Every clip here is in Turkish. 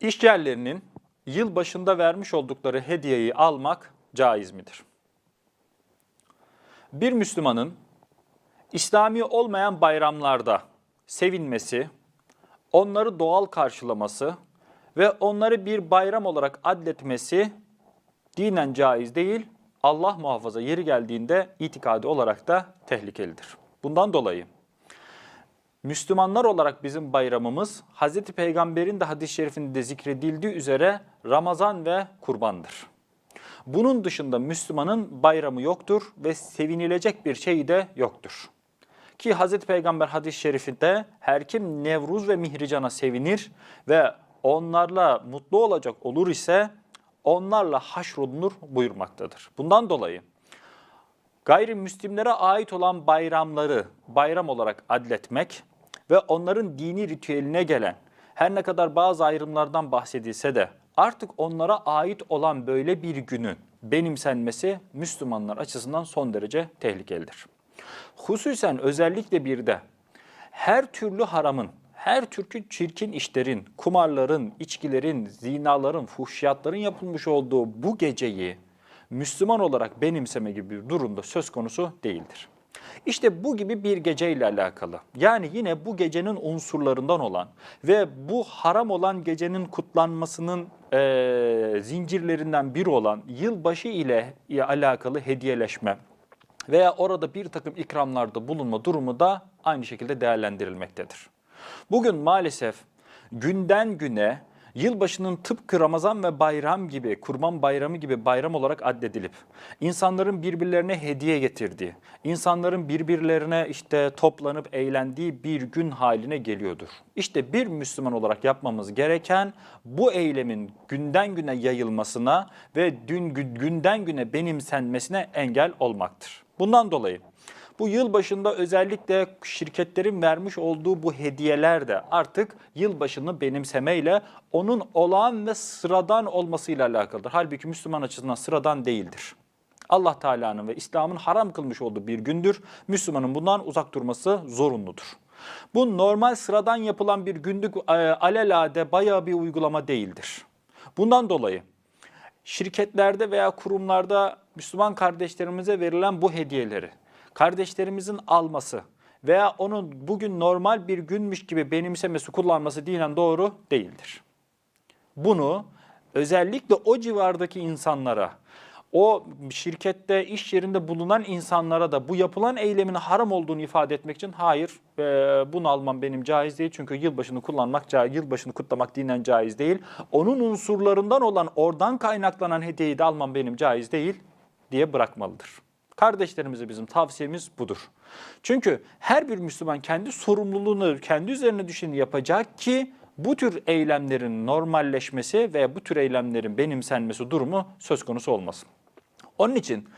İş yerlerinin yıl başında vermiş oldukları hediyeyi almak caiz midir? Bir Müslümanın İslami olmayan bayramlarda sevinmesi, onları doğal karşılaması ve onları bir bayram olarak adletmesi dinen caiz değil, Allah muhafaza yeri geldiğinde itikadi olarak da tehlikelidir. Bundan dolayı Müslümanlar olarak bizim bayramımız Hz. Peygamber'in de hadis-i şerifinde zikredildiği üzere Ramazan ve kurbandır. Bunun dışında Müslümanın bayramı yoktur ve sevinilecek bir şey de yoktur. Ki Hz. Peygamber hadis-i şerifinde her kim Nevruz ve Mihrican'a sevinir ve onlarla mutlu olacak olur ise onlarla haşrolunur buyurmaktadır. Bundan dolayı gayrimüslimlere ait olan bayramları bayram olarak adletmek ve onların dini ritüeline gelen her ne kadar bazı ayrımlardan bahsedilse de artık onlara ait olan böyle bir günün benimsenmesi Müslümanlar açısından son derece tehlikelidir. Hususen özellikle bir de her türlü haramın, her türlü çirkin işlerin, kumarların, içkilerin, zinaların, fuhşiyatların yapılmış olduğu bu geceyi Müslüman olarak benimseme gibi bir durumda söz konusu değildir. İşte bu gibi bir geceyle alakalı. Yani yine bu gecenin unsurlarından olan ve bu haram olan gecenin kutlanmasının eee, zincirlerinden biri olan yılbaşı ile alakalı hediyeleşme veya orada bir takım ikramlarda bulunma durumu da aynı şekilde değerlendirilmektedir. Bugün maalesef günden güne yılbaşının tıpkı Ramazan ve bayram gibi, kurban bayramı gibi bayram olarak addedilip, insanların birbirlerine hediye getirdiği, insanların birbirlerine işte toplanıp eğlendiği bir gün haline geliyordur. İşte bir Müslüman olarak yapmamız gereken bu eylemin günden güne yayılmasına ve dün günden güne benimsenmesine engel olmaktır. Bundan dolayı bu yıl başında özellikle şirketlerin vermiş olduğu bu hediyeler de artık yılbaşını benimsemeyle onun olağan ve sıradan olmasıyla alakalıdır. Halbuki Müslüman açısından sıradan değildir. Allah Teala'nın ve İslam'ın haram kılmış olduğu bir gündür. Müslümanın bundan uzak durması zorunludur. Bu normal sıradan yapılan bir günlük e, alelade bayağı bir uygulama değildir. Bundan dolayı şirketlerde veya kurumlarda Müslüman kardeşlerimize verilen bu hediyeleri kardeşlerimizin alması veya onun bugün normal bir günmüş gibi benimsemesi, kullanması dinen doğru değildir. Bunu özellikle o civardaki insanlara, o şirkette, iş yerinde bulunan insanlara da bu yapılan eylemin haram olduğunu ifade etmek için hayır e, bunu almam benim caiz değil. Çünkü yılbaşını kullanmak, yılbaşını kutlamak dinen caiz değil. Onun unsurlarından olan oradan kaynaklanan hediyeyi de almam benim caiz değil diye bırakmalıdır. Kardeşlerimize bizim tavsiyemiz budur. Çünkü her bir Müslüman kendi sorumluluğunu, kendi üzerine düşeni yapacak ki bu tür eylemlerin normalleşmesi ve bu tür eylemlerin benimsenmesi durumu söz konusu olmasın. Onun için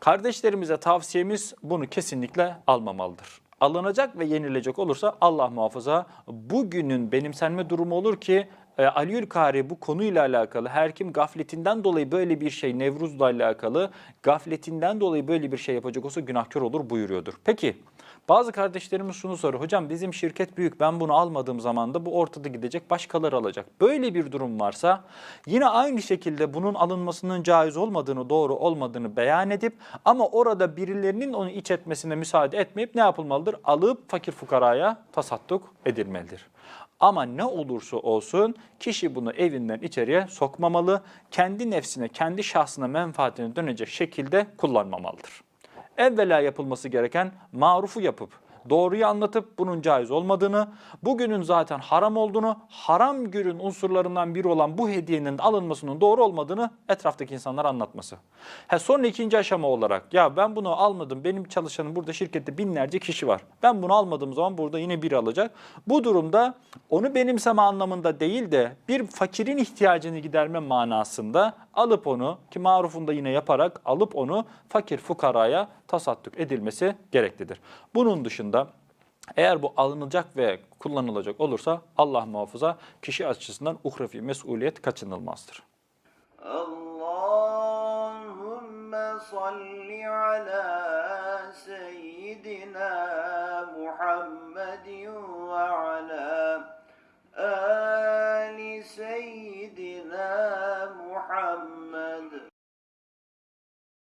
kardeşlerimize tavsiyemiz bunu kesinlikle almamalıdır. Alınacak ve yenilecek olursa Allah muhafaza bugünün benimsenme durumu olur ki e, Aliül Kari bu konuyla alakalı her kim gafletinden dolayı böyle bir şey Nevruz'la alakalı gafletinden dolayı böyle bir şey yapacak olsa günahkar olur buyuruyordur. Peki bazı kardeşlerimiz şunu soruyor. Hocam bizim şirket büyük ben bunu almadığım zaman da bu ortada gidecek başkaları alacak. Böyle bir durum varsa yine aynı şekilde bunun alınmasının caiz olmadığını doğru olmadığını beyan edip ama orada birilerinin onu iç etmesine müsaade etmeyip ne yapılmalıdır? Alıp fakir fukaraya tasadduk edilmelidir. Ama ne olursa olsun kişi bunu evinden içeriye sokmamalı, kendi nefsine, kendi şahsına menfaatine dönecek şekilde kullanmamalıdır. Evvela yapılması gereken marufu yapıp, doğruyu anlatıp bunun caiz olmadığını, bugünün zaten haram olduğunu, haram günün unsurlarından biri olan bu hediyenin alınmasının doğru olmadığını etraftaki insanlara anlatması. Ha, sonra ikinci aşama olarak ya ben bunu almadım, benim çalışanım burada şirkette binlerce kişi var. Ben bunu almadığım zaman burada yine biri alacak. Bu durumda onu benimseme anlamında değil de bir fakirin ihtiyacını giderme manasında alıp onu ki marufunda yine yaparak alıp onu fakir fukaraya tasadduk edilmesi gereklidir. Bunun dışında eğer bu alınacak ve kullanılacak olursa Allah muhafaza kişi açısından uhrevi mesuliyet kaçınılmazdır. Allahümme salli ala seyyidina Muhammedin ve ala